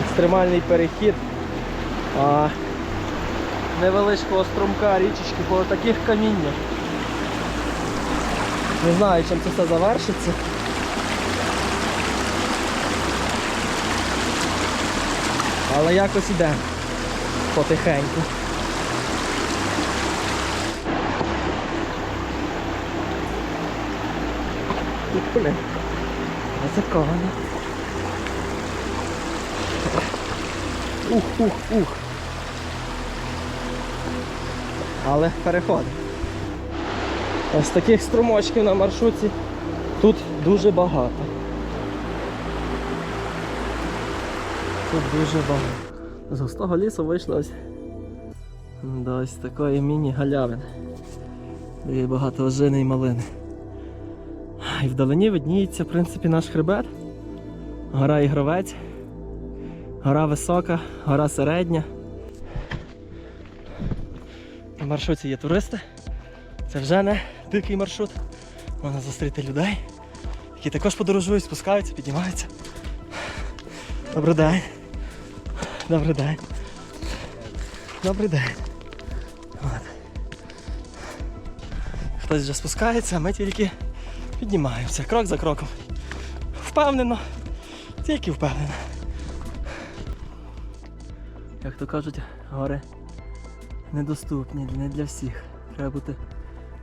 екстремальний перехід а, невеличкого струмка річечки по таких каміннях. Не знаю, чим це все завершиться. Але якось іде потихеньку. І, Блін, ризиковано. Ух, ух, ух. Але переходить. Ось таких струмочків на маршрутці тут дуже багато. Тут дуже багато. З густого лісу вийшло ось до ось такої міні-галявини. Є багато ожини і малини. І вдалині видніється, в принципі, наш хребет. Гора Ігровець. Гора висока, гора середня. На маршруті є туристи. Це вже не дикий маршрут. Можна зустріти людей, які також подорожують, спускаються, піднімаються. Добрий день. Добрий день. Добрий день. От. Хтось вже спускається, а ми тільки піднімаємося крок за кроком. Впевнено, тільки впевнено. Як то кажуть, гори недоступні не для всіх. Треба бути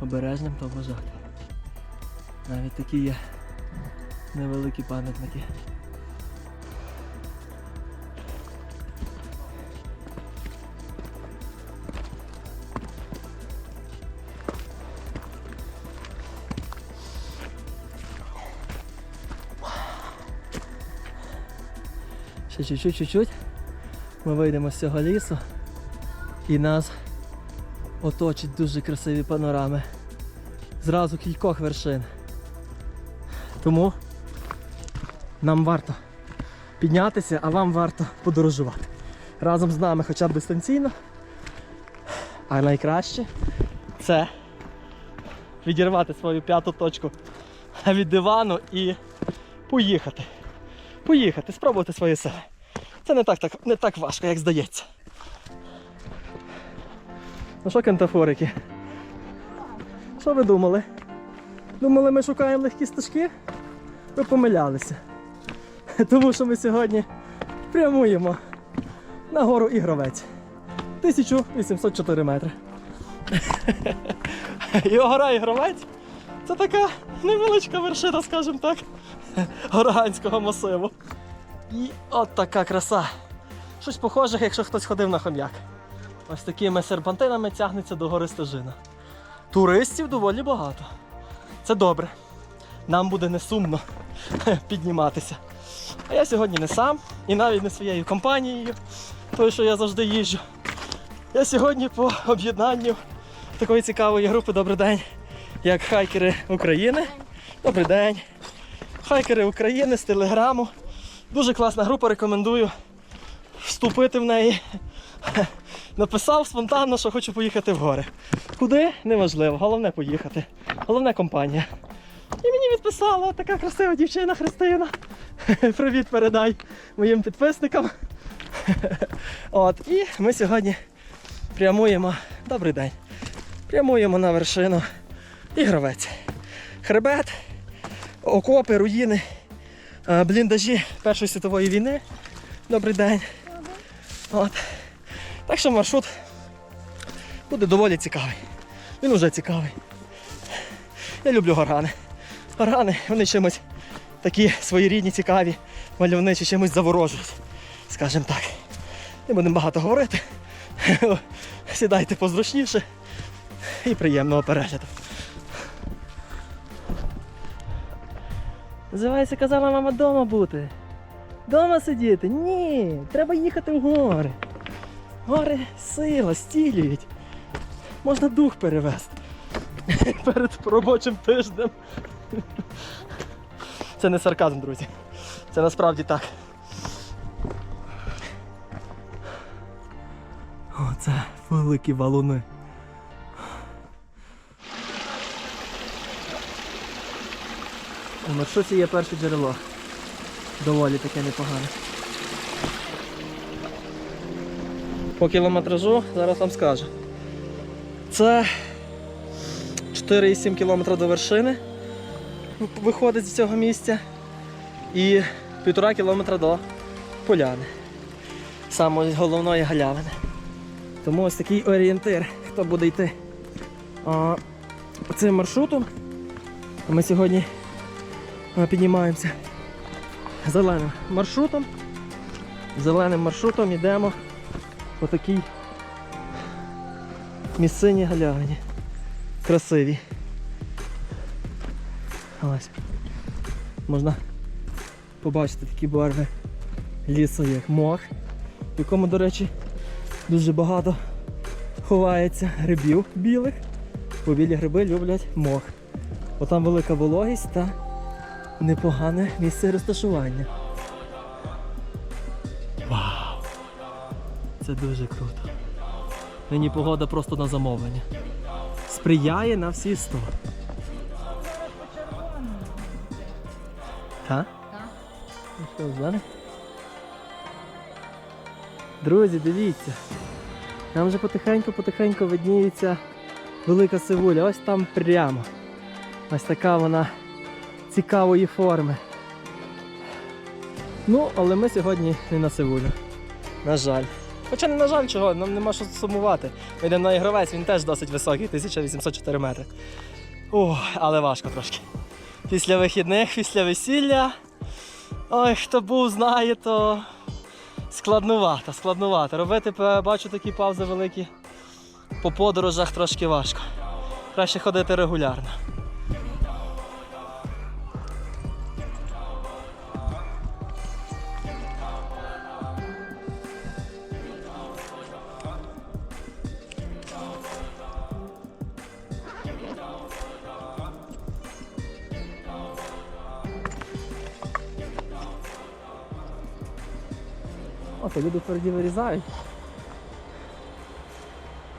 обережним та вважати. Навіть такі є невеликі пам'ятники. Ще чуть-чуть, чуть-чуть. Ми вийдемо з цього лісу і нас оточить дуже красиві панорами. Зразу кількох вершин. Тому нам варто піднятися, а вам варто подорожувати. Разом з нами хоча б дистанційно. А найкраще це відірвати свою п'яту точку від дивану і поїхати. Поїхати, спробувати свої сили. Це не так, так, не так важко, як здається. Ну що, кентафорики? Що ви думали? Думали, ми шукаємо легкі стежки? Ви помилялися. Тому що ми сьогодні прямуємо на гору Ігровець. 1804 метри. І гора Ігровець це така невеличка вершина, скажімо так, Горганського масиву. І от така краса. Щось похоже, якщо хтось ходив на хом'як. Ось такими серпантинами тягнеться до гори стежина. Туристів доволі багато. Це добре. Нам буде не сумно підніматися. А я сьогодні не сам і навіть не своєю компанією, тою, що я завжди їжджу. Я сьогодні по об'єднанню такої цікавої групи Добрий день, як хайкери України. Добрий день. Хайкери України з телеграму. Дуже класна група, рекомендую вступити в неї. Написав спонтанно, що хочу поїхати в гори. Куди? Неважливо, головне поїхати. Головне компанія. І мені відписала така красива дівчина Христина. Привіт передай моїм підписникам. От, і ми сьогодні прямуємо. Добрий день. Прямуємо на вершину Ігровець. Хребет, окопи, руїни, бліндажі Першої світової війни. Добрий день. От. Так що маршрут буде доволі цікавий. Він уже цікавий. Я люблю горгани. Горгани, вони чимось такі своєрідні, цікаві, мальовничі, чимось заворожують. Скажімо так. Не будемо багато говорити. Сідайте позручніше і приємного перегляду. Називається, казала мама дома бути. Дома сидіти? Ні, треба їхати в гори. Гори сила, стілюють. Можна дух перевести перед робочим тижнем. Це не сарказм, друзі. Це насправді так. Оце великі валуни. У маршруті є перше джерело. Доволі таке непогане. По кілометражу зараз вам скажу. Це 4,7 км до вершини виходить з цього місця. І 1,5 км до поляни. Самої головної галявини. Тому ось такий орієнтир, хто буде йти цим маршрутом. Ми сьогодні піднімаємося зеленим маршрутом. Зеленим маршрутом йдемо по такій місцині галявині. Красиві. Ось. Можна побачити такі барви лісу, як мох, в якому, до речі, дуже багато ховається грибів білих, бо білі гриби люблять мох. Бо там велика вологість та непогане місце розташування. Вау! Це дуже круто. Нині погода просто на замовлення. Сприяє на всі сто. Так? Ну що, з? Друзі, дивіться. Там вже потихеньку-потихеньку видніється велика сивуля. Ось там прямо. Ось така вона цікавої форми. Ну, але ми сьогодні не на сивулю. На жаль. Хоча не на жаль чого, нам нема що сумувати. Ми йдемо на ігровець, він теж досить високий, 1804 метри. Ох, але важко трошки. Після вихідних, після весілля. Ой, хто був, знає, то складнувато, складнувато. Робити, бачу, такі паузи великі. По подорожах трошки важко. Краще ходити регулярно. О, люди тверді вирізають.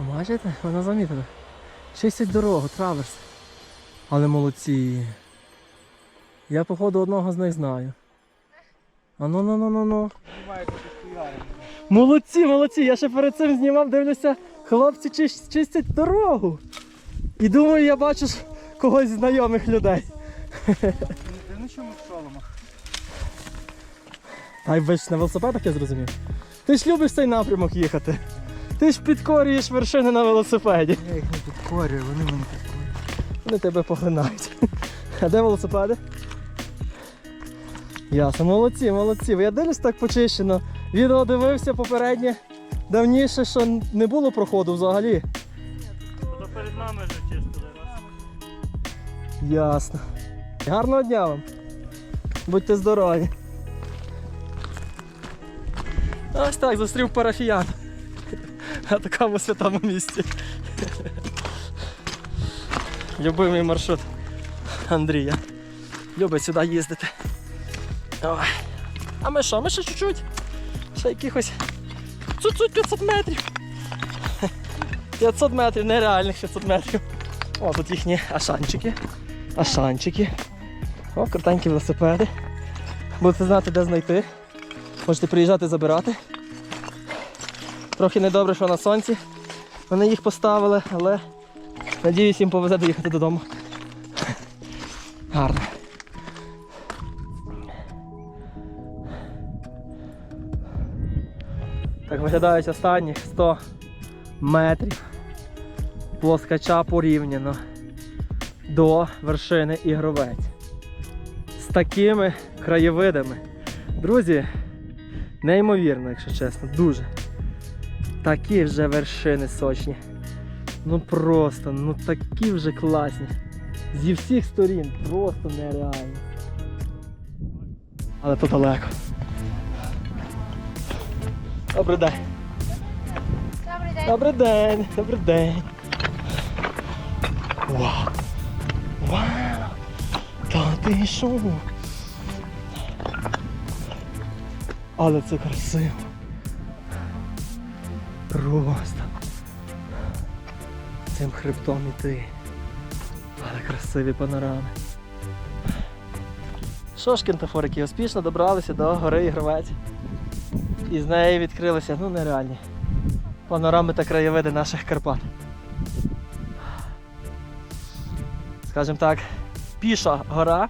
Бачите, вона замітила. Чистять дорогу, траверс. Але молодці. Я походу одного з них знаю. А ну ну ну ну ну. Молодці, молодці! Я ще перед цим знімав, дивлюся, хлопці чистять дорогу. І думаю, я бачу когось знайомих людей. Ну чому в шоломах? Ай, ви ж на велосипедах я зрозумів. Ти ж любиш цей напрямок їхати. Ти ж підкорюєш вершини на велосипеді. Я їх не підкорюю, вони мене підкорюють. Вони тебе поглинають. А де велосипеди? Ясно, молодці, молодці. Я дивлюсь так почищено. Відео дивився попереднє давніше, що не було проходу взагалі. То перед нами вже чистили. Ясно. Гарного дня вам. Будьте здорові. Ось так зустрів парафіян. На такому святому місці. Любимий маршрут Андрія. Любить сюди їздити. Ой. А ми що? Ми ще чуть-чуть. Ще якихось цуцуть 500 метрів. 500 метрів, нереальних 500 метрів. О, тут їхні ашанчики. Ашанчики. О, крутенькі велосипеди. Будете знати, де знайти. Можете приїжджати забирати. Трохи недобре, що на сонці. Вони їх поставили, але надіюсь, їм повезе доїхати додому. Гарно. Так виглядають останні 100 метрів. Плоскача порівняно до вершини Ігровець. З такими краєвидами. Друзі, неймовірно, якщо чесно, дуже. Такі вже вершини сочні. Ну просто, ну такі вже класні. Зі всіх сторін просто нереально. Але то далеко. Добрий день. Добрий день. Добрий день, добрий день. Вау! Вау! Та ти що? Але це красиво. Просто. Цим хребтом іти. Але красиві панорами. Що ж, кентафорики, успішно добралися до гори Ігровець. І з неї відкрилися ну, нереальні панорами та краєвиди наших Карпат. Скажімо так, піша гора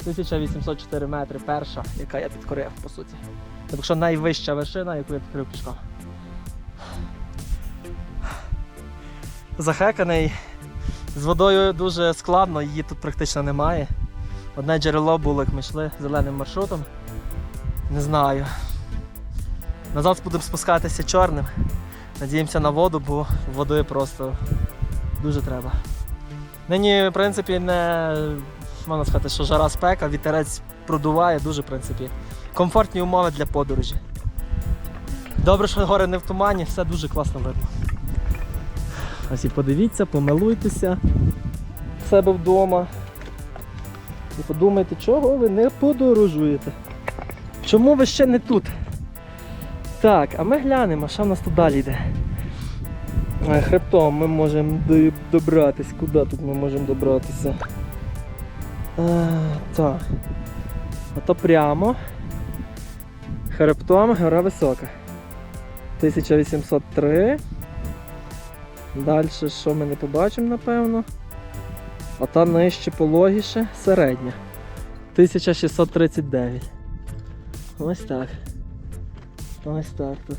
1804 метри, перша, яка я підкорив, по суті. Тобто найвища вершина, яку я підкорив пішком. Захеканий. З водою дуже складно, її тут практично немає. Одне джерело було, як ми йшли зеленим маршрутом. Не знаю. Назад будемо спускатися чорним. Надіємося на воду, бо водою просто дуже треба. Нині, в принципі, не можна сказати, що жара спека, вітерець продуває, дуже, в принципі, комфортні умови для подорожі. Добре, що гори не в тумані, все дуже класно видно. Ось і подивіться, помилуйтеся себе вдома. І подумайте, чого ви не подорожуєте. Чому ви ще не тут? Так, а ми глянемо, що в нас тут далі йде. Е, Хребтом ми можемо до- добратись. Куди тут ми можемо добратися? Е, так. Ото прямо. Хребтом гора висока. 1803. Далі що ми не побачимо, напевно. А та нижче пологіше середня. 1639. Ось так. Ось так тут.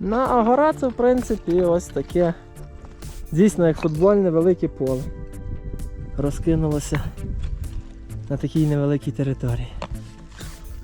Ну, а гора це в принципі ось таке. Дійсно як футбольне велике поле. Розкинулося на такій невеликій території.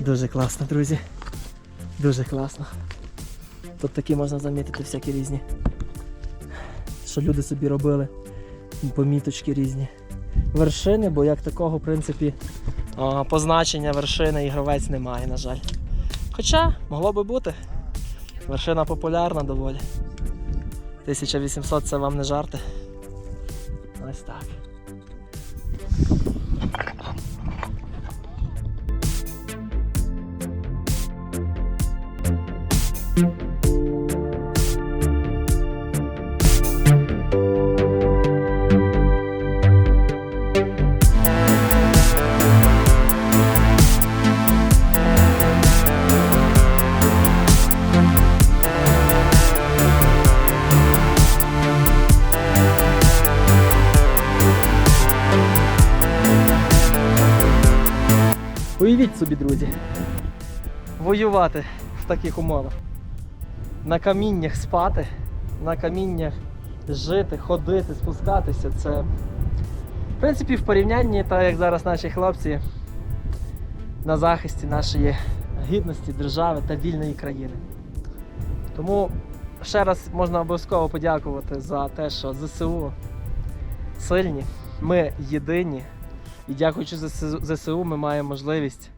Дуже класно, друзі. Дуже класно. Тут такі можна замітити всякі різні. Що люди собі робили. Поміточки різні. Вершини, бо як такого, в принципі, позначення вершини ігровець немає, на жаль. Хоча могло би бути. Вершина популярна доволі. 1800 це вам не жарти. Ось так. Уявіть собі, друзі, воювати в таких умовах. На каміннях спати, на каміннях жити, ходити, спускатися. Це, в принципі, в порівнянні, так як зараз наші хлопці на захисті нашої гідності, держави та вільної країни. Тому ще раз можна обов'язково подякувати за те, що ЗСУ сильні, ми єдині. І дякуючи ЗСУ, ми маємо можливість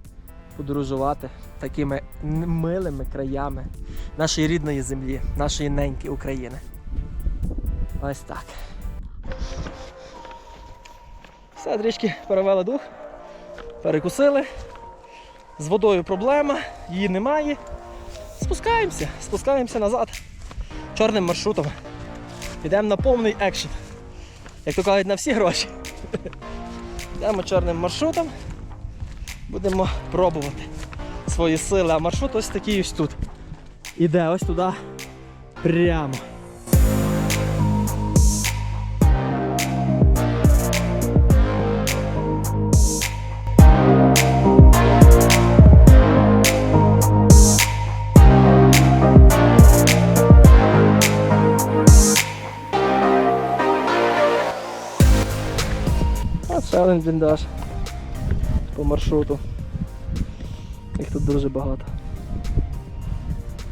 подорожувати такими милими краями нашої рідної землі, нашої неньки України. Ось так. Все, трішки перевели дух, перекусили. З водою проблема, її немає. Спускаємося, спускаємося назад чорним маршрутом. Підемо на повний екшен. Як то кажуть, на всі гроші. Йдемо чорним маршрутом. Будемо пробувати свої сили. А маршрут ось такий ось тут. Іде ось туди прямо. Один бліндаж по маршруту. Їх тут дуже багато.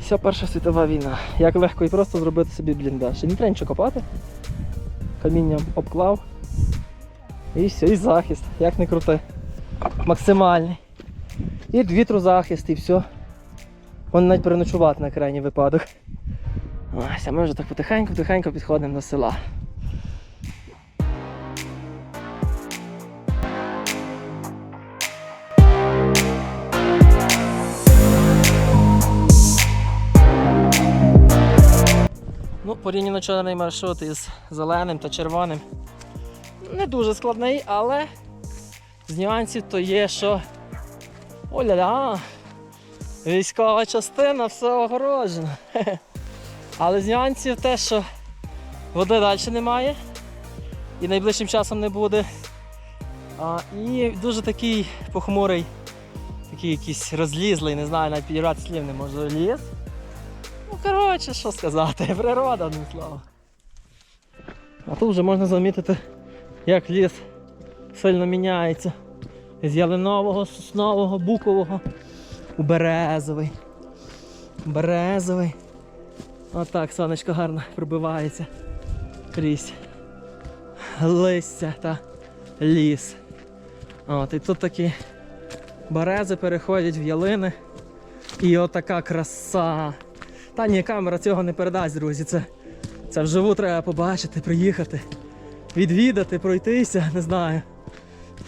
Вся Перша світова війна. Як легко і просто зробити собі бліндаж. І не треба нічого копати. Камінням обклав. І все, і захист, як не крути. Максимальний. І вітру захист, і все. Вон навіть переночувати на крайній випадок. Ось, а ми вже так потихеньку-потихеньку підходимо до села. Порівняно чорний маршрут із зеленим та червоним. Не дуже складний, але з нюансів то є, що. Оля-ля! Військова частина, все огорожено. Але з нюансів те, що води далі немає і найближчим часом не буде. А, і дуже такий похмурий, такий якийсь розлізлий, не знаю, навіть підібрати слів не можу ліс. Ну, коротше, що сказати, природа, одним словом. А тут вже можна замітити, як ліс сильно міняється. З ялинового, соснового, букового у березовий. Березовий. Отак сонечко гарно пробивається крізь листя та ліс. От, і тут такі берези переходять в ялини. І отака краса. Та ні, камера цього не передасть, друзі. Це, це вживу треба побачити, приїхати, відвідати, пройтися, не знаю.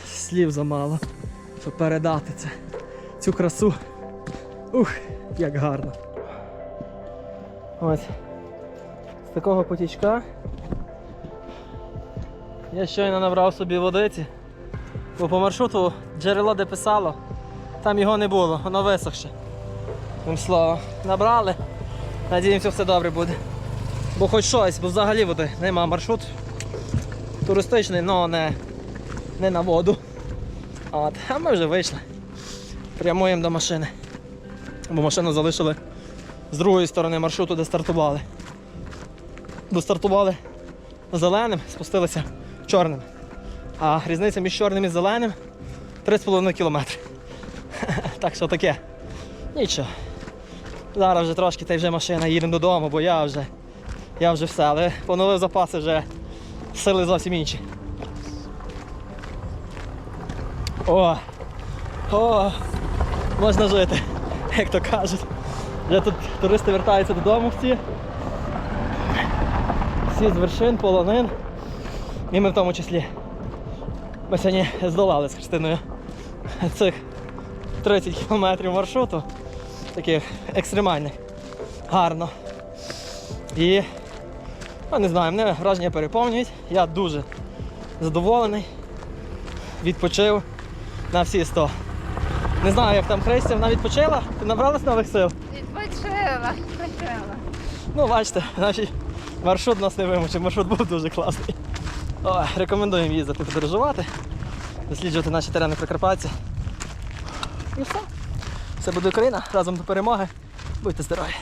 Слів замало, щоб передати це, цю красу. Ух, як гарно. Ось. З такого потічка я щойно набрав собі водиці, бо по маршруту джерело де писало, там його не було, воно висохше. Тим словом, набрали. Надіємося, все добре буде. Бо хоч щось, бо взагалі води нема маршрут. Туристичний, але не, не на воду. От. А ми вже вийшли. Прямуємо до машини. Бо машину залишили з другої сторони маршруту, де стартували. Достартували зеленим, спустилися чорним. А різниця між чорним і зеленим 3,5 кілометри. Так що таке. Нічого. Зараз вже трошки та й вже машина їдемо додому, бо я вже я вже все, але поновив запаси вже сили зовсім інші. О! О! Можна жити, як то кажуть. Вже тут туристи вертаються додому всі. Всі з вершин, полонин. І ми в тому числі. Ми сьогодні здолали з Христиною цих 30 кілометрів маршруту. Таких екстремальних. Гарно. І ну, не знаю, мене враження переповнюють. Я дуже задоволений. Відпочив на всі 100. Не знаю, як там Христя, вона відпочила? Ти набралась нових сил? Відпочила, відпочила. Ну, бачите, наш маршрут нас не вимучив, маршрут був дуже класний. О, рекомендуємо їздити подорожувати, досліджувати наші терени Прикарпаття. І все. Все буде Україна, разом до перемоги. Будьте здорові!